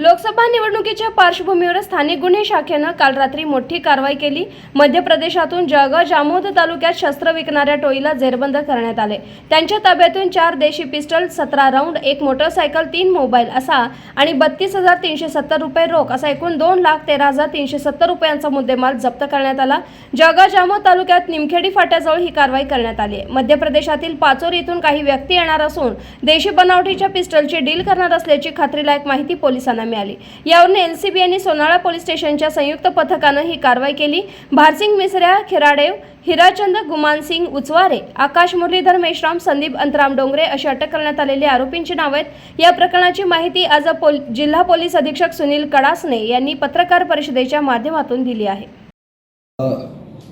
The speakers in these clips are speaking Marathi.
लोकसभा निवडणुकीच्या पार्श्वभूमीवर स्थानिक गुन्हे शाखेनं काल रात्री मोठी कारवाई केली. मध्य प्रदेशातून जळगाव जामोद तालुक्यात शस्त्र विकणाऱ्या टोळीला जेरबंद करण्यात आले. त्यांच्या ताब्यातून चार देशी पिस्टल सतरा राऊंड एक मोटरसायकल तीन मोबाईल असा आणि बत्तीस हजार तीनशे सत्तर रुपये रोख असा एकूण दोन लाख तेरा हजार तीनशे सत्तर रुपयांचा मुद्देमाल जप्त करण्यात आला. जळगाव जामोद तालुक्यात निमखेडी फाट्याजवळ ही कारवाई करण्यात आली. मध्य प्रदेशातील पाचोर इथून काही व्यक्ती येणार असून देशी बनावटीच्या पिस्टलची डील करणार असल्याची खात्रीलायक माहिती पोलिसांना मिळाली. यावरून एनसीबी आणि सोनाळा पोलीस स्टेशनच्या संयुक्त पथकानं ही कारवाई केली. भारसिंग मिसऱ्या खिराडेव हिराचंद गुमानसिंग उचवारे आकाश मुरलीधर मेश्राम संदीप अंतराम डोंगरे अशी अटक करण्यात आलेली आरोपींची नावं आहेत. या प्रकरणाची माहिती आज पोल जिल्हा पोलीस अधीक्षक सुनील कडासने यांनी पत्रकार परिषदेच्या माध्यमातून दिली आहे.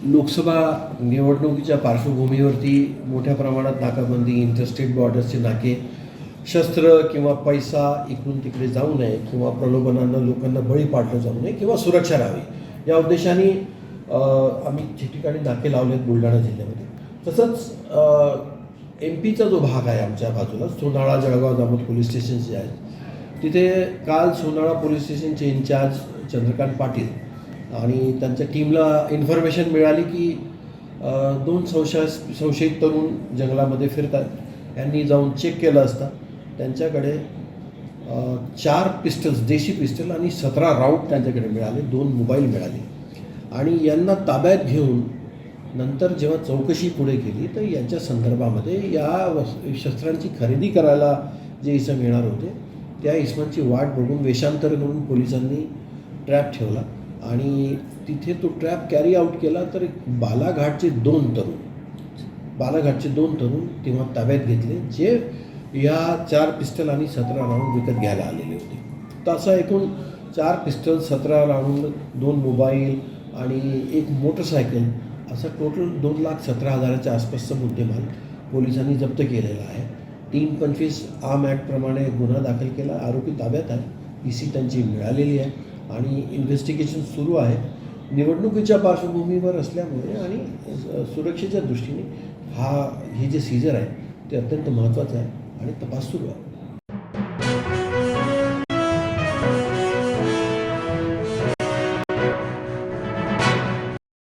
लोकसभा निवडणुकीच्या पार्श्वभूमीवरती मोठ्या प्रमाणात नाकाबंदी इंटरस्टेट बॉर्डर्सचे नाके शस्त्र किंवा पैसा इकडून तिकडे जाऊ नये किंवा प्रलोभनांना लोकांना बळी पाडलं जाऊ नये किंवा सुरक्षा राहावी. या उद्देशाने आम्ही ठिकठिकाणी नाके लावलेत बुलढाणा जिल्ह्यामध्ये तसंच एम पीचा जो भाग आहे आमच्या बाजूला सोनाळा जळगाव जामोद पोलीस स्टेशन जे आहेत तिथे काल सोनाळा पोलीस स्टेशनचे इन्चार्ज चंद्रकांत पाटील आणि त्यांच्या टीमला इन्फॉर्मेशन मिळाली की दोन संशय संशयित तरुण जंगलामध्ये फिरतात. यांनी जाऊन चेक केलं असता. त्यांच्याकडे चार पिस्टल्स देशी पिस्टल आणि सतरा राऊट त्यांच्याकडे मिळाले दोन मोबाईल मिळाले. आणि यांना ताब्यात घेऊन नंतर जेव्हा चौकशी पुढे केली तर यांच्या संदर्भामध्ये या शस्त्रांची खरेदी करायला जे इसम येणार होते त्या इसमांची वाट बघून वेषांतर करून पोलिसांनी ट्रॅप ठेवला. आणि तिथे तो ट्रॅप कॅरी आऊट केला तर एक बालाघाटचे दोन तरुण बालाघाटचे दोन तरुण तेव्हा ताब्यात घेतले जे या चार पिस्टल आणि सतरा राऊंड विकत घ्यायला आलेले होते. तर असा एकूण चार पिस्टल सतरा राऊंड दोन मोबाईल आणि एक मोटरसायकल असं टोटल दोन लाख सतरा हजाराच्या आसपासचा मुद्देमाल पोलिसांनी जप्त केलेला आहे. तीन पंचवीस आम ॲक्टप्रमाणे गुन्हा दाखल केला. आरोपी ताब्यात आहे. पी सी त्यांची मिळालेली आहे. आणि इन्व्हेस्टिगेशन सुरू आहे. निवडणुकीच्या पार्श्वभूमीवर असल्यामुळे आणि सुरक्षेच्या दृष्टीने हा हे जे सीजर आहे ते अत्यंत महत्त्वाचं आहे. आणि तपास सुरू आहे.